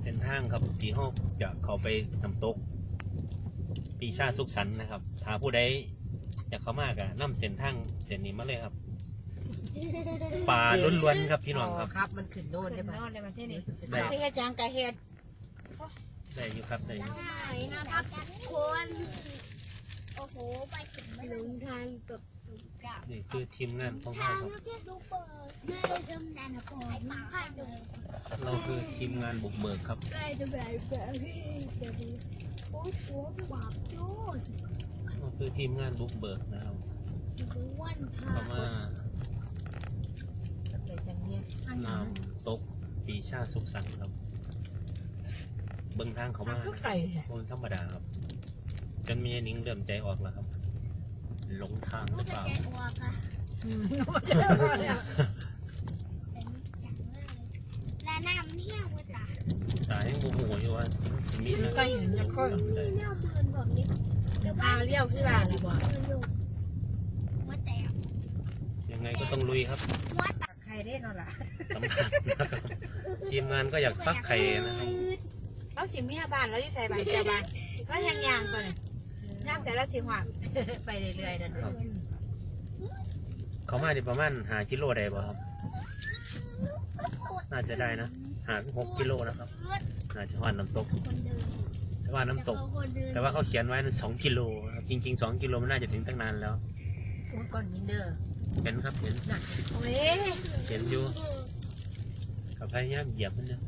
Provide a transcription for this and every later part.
เส้นทางครับที่ห้องจะเข้าไปน้ำตกปีชาสุขสันต์นะครับ ถ้าผู้ใดอยากเข้ามากอะนำเส้นทางเส้นนี้มาเลยครับป่าล้วนๆครับพี่น้องครับครับ มันขึ้นโน่นได้ปะนอนได้มาที่นี่ได้เสียจังกะเฮ็ดได้อยู่ครับได้อยู่ไหนนะครับทุกคนโอ้โหไปถึงหลงทางกับตุกกับ นี่ คือทีมงานของทาเรางครับที่ซูเปอร์ไม่ทำนานนะพ่อมาให้ดูเราคือทีมงานบุกเบิกครับได้จะแบบแบบนี้จะดูโอ้โหบาปโจ้เราคือทีมงานบุกเบิกนะครับดูวันพาเข้ามาไปจังเนี่ยนำตกปีชาสุขสันต์ครับ เบิ้งทางเขามาก็ไก่แหละบนธรรมดาครับจนมีไอ้นิ้งเริ่มใจออกแล้วครับ หลงทางหก็รือเปจะล่าแกะออกอะเป็นจังเลยและน้ำเที่ยวว่าตาตายยังโมโหอยู่ว่าสิมีนะไก่เห็นจะค่อยที่แนวเบือนแบบนี้เดี๋ยวมาบ้านเลี้ยวที่บ้านเลยบ่ว่าแต่ยังไงก็ต้องลุยครับว่าตาใครได้นอนล่ะสำคัญนะครับทีมงานก็อยากฟักไข่นะครับเราสิมีบ้านเราอยู่ใส่บ้านเจ้าบ้านเรายังยางตัวเนี่ย น้ำแต่ละสิหวัง ไปเรื่อยๆนั่นครับเขามาดิประมาณหากิโลได้ป่ะครับ น่าจะได้นะหาหกกิโลนะครับน่าจะว่าน้ำตกคนเดินแต่ว่าน้ำตกคนเดินแต่ว่าเขาเขียนไว้นั้นสองกิโลครับจริงๆสองกิโลมันน่าจะถึงตั้งนานแล้วโอ้ยก้อนหินเด้อเห็นครับเห็นโอ้ยเห็นอยู่กับพยายามเหยียบมันเนี่ย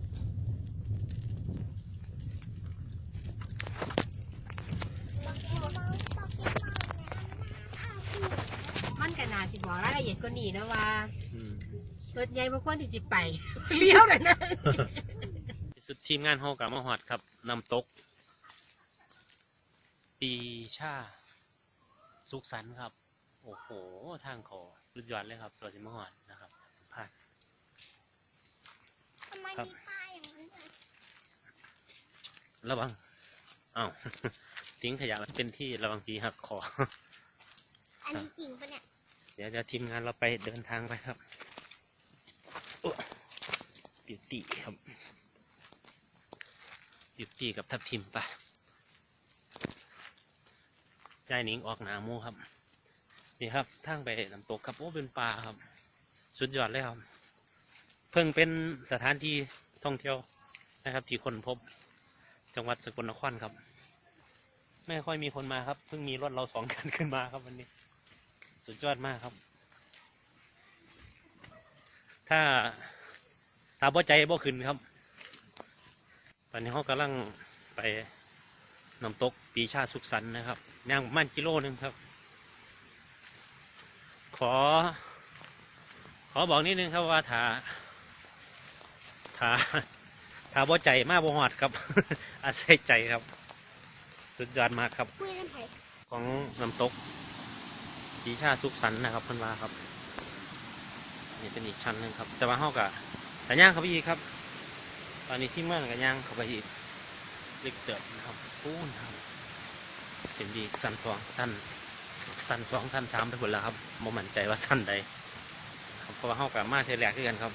มันก็น่าสิบอกราย ละเอียดก็นี่นะว่าอืมรถใหญ่บ่ควรที่สิไป เลี้ยวเลยนะสุดทีมงานเฮากับมาหอดครับน้ำตก ปีชา สุขสันต์ครับ โอ้โห ทางเขาสุดยอดเลยครับสวัสดีมาหอดนะครับพาดทำไมครับมีป้ายอย่างนั้นด้วยระวังอ้าวทิ้งขยะเป็นที่ระวังปีหักคออันนี้จริงปะเนี่ย เดี๋ยวจะทีมงานเราไปเดินทางไปครับบิวตี้ครับบิวตี้กับทับทิมไปยายหนิงออกหนามูครับ นี่ครับทางไปน้ำตกครับโอ้เป็นป่าครับ สุดยอดเลยครับ เพิ่งเป็นสถานที่ท่องเที่ยวนะครับ ที่คนพบจังหวัดสกลนครครับ ไม่ค่อยมีคนมาครับ เพิ่งมีรถเราสองคันขึ้นมาครับวันนี้ สุดยอดมากครับ ถ้าถ้าบ่ใจบ่ขึ้นครับ ตอนนี้เขากำลังไปน้ำตกปีชาสุขสันต์นะครับย่างประมันกิโลหนึงครับ ขอ ขอบอกนิดนึงครับว่าถ้าถ้าถ้าบ่ใจมากบ่หอดครับ อาศัยใจครับ สุดยอดมากครับคุยกันไผ่ของน้ำตก ปีชาสุขสันนะครับเพันวาครับนี่เป็นอีกชั้นหนึ่งครับ แต่ว่าเฮากะแต่ย่างเข้าไปอีกครับ ตอนนี้ที่เมื่อนกับย่างเขาไปอีกเล็กเติบนะครับปูนครับเห็นดีสั้นสองสั้นสั้นสองสั้นสามไปหมดแล้วครับโมมั่นใจว่าสั้นใดครับเพราะว่าเฮากะมาเทแรกคือกันครับ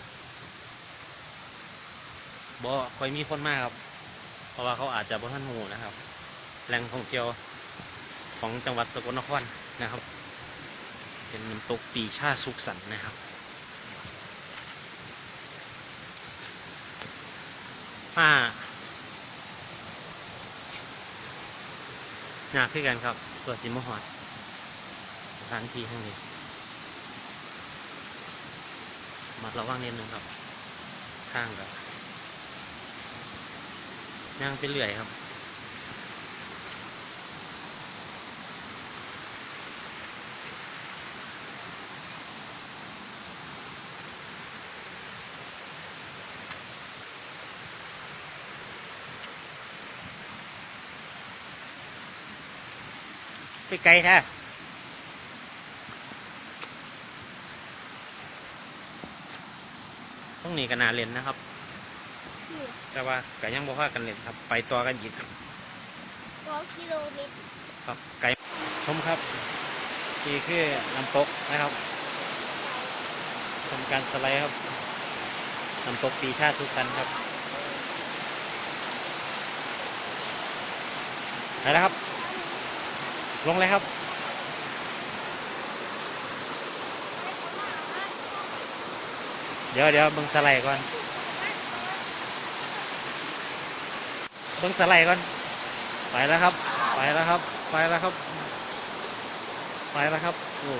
บ่ค่อยมีคนมากครับ เพราะว่าเขาอาจจะบ่ทันหูนะครับ แหล่งท่องเที่ยวของจังหวัดสกลนครนะครับ เป็นน้ำตกปีชาสุขสันนะครับมาหนาขึ้นกันครับ ตัวสิมหอดสถานที่แห่งนี้มาระวังนิดนึงครับ ข้างกับย่างไปเรื่อยครับ ไปไกลแท้ต้องหนีกันนาเล่นนะครับ แต่ว่าก็ยังบอกว่ากันเล่นครับ ไปต่อกันอีกครับสองกิโลเมตรครับไกลชมครับนี่คือน้ำตกนะครับทำการสไลด์ครับน้ำตกปีชาสุขสันต์ครับไปแล้วครับ ลงเลยครับ เดี๋ยวเดี๋ยวเบิ้งสไลด์ก่อนเบิ้งสไลด์ก่อน ไปแล้วครับ ไปแล้วครับ ไปแล้วครับ ไปแล้วครับ โอ้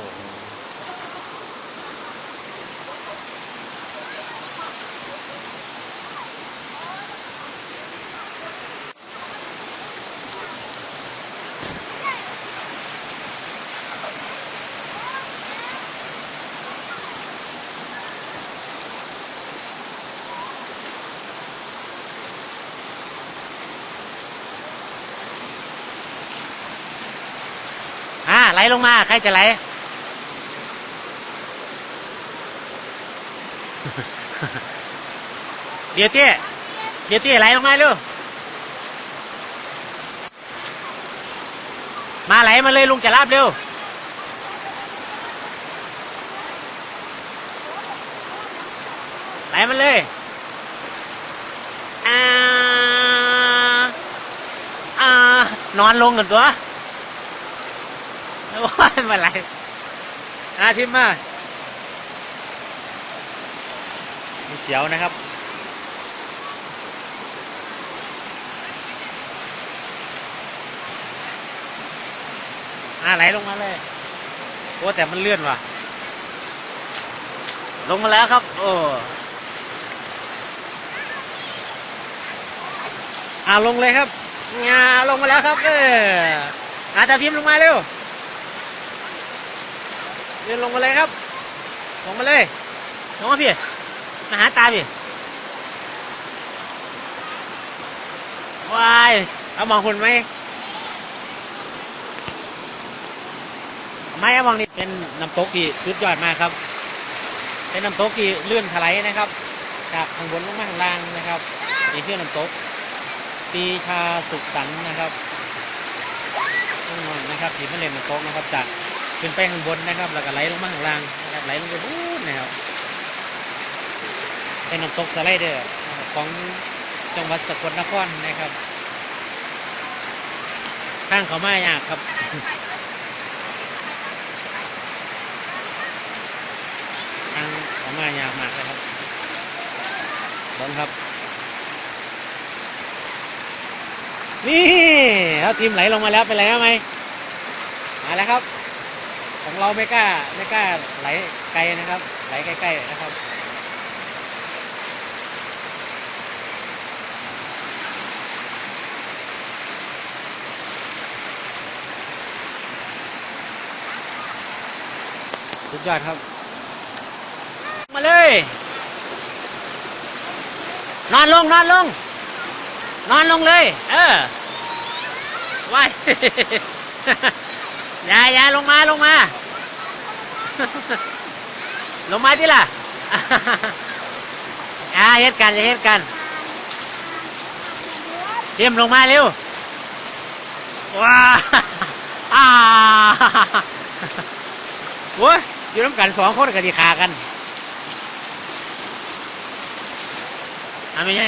ไหลลงมา ใครจะไหล เดี๋ยวเตี้ยเดี๋ยวเตี้ยไหลลงมาเร็วมาไหลมาเลยลุงจะรับเร็วไหลมาเลยอ่าอ่านอนลงกันตัว โอ้ยมาไหลอาทิมมามีเสียวนะครับ อ่าไหลลงมาเลยโอ้แต่มันเลื่อนว่ะ ลงมาแล้วครับ โอ้อ่าลงเลยครับงาลงมาแล้วครับ เอออาตาพิมพ์ลงมาเร็ว เดินลงมาเลยครับ ลงมาเลยลงมาพี่มาหาตาพี่วายเอามองคุณไหมไม่เอามองนี่เป็นน้ำตกที่สุดยอดมากครับ เป็นน้ำตกที่เลื่อนถลายนะครับจากข้างบนลงมาข้างล่างนะครับนี่คือน้ำตกปีชาสุขสันต์นะครับน้องนะครับที่มาเล่นน้ำตกนะครับจาก ขึ้นไปข้างบนนะครับ แล้วก็ไหลลงมาข้างล่างนะครับไหลลงไปบู๊ดนะครับเป็นน้ำตกสไลเดอร์ของจังหวัดสกลนครนะครับทางเขามายากครับทางเขามายากมากเลยครับบนครับนี่เขาทีมไหลลงมาแล้วเป็นไรไหมมาแล้วครับ ของเราไม่กล้าไม่กล้าไหลไกลนะครับ ไหลใกล้ๆนะครับสุดยอดครับ มาเลย นอนลง นอนลง นอนลงเลย เออว้าย อย่าอย่าลงมาลงมา ลงมาที่ล่ะอ่าเฮ็ดกันอย่าเฮ็ดกันเตรียมลงมาเร็ว ว้าอ่าโอ้ยอยู่น้ำกันสองคนก็ดีขากันทำไม่ใช่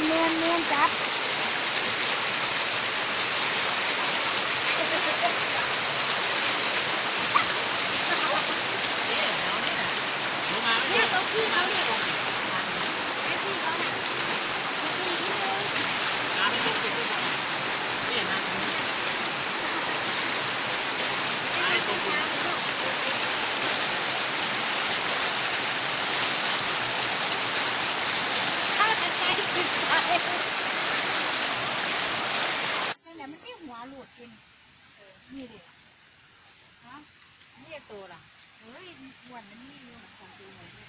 นเนียนเนียนจัด นี่เลยฮะนี่ตัวล่ะเฮ้ยวันนี้อยู่นะของตัวไหย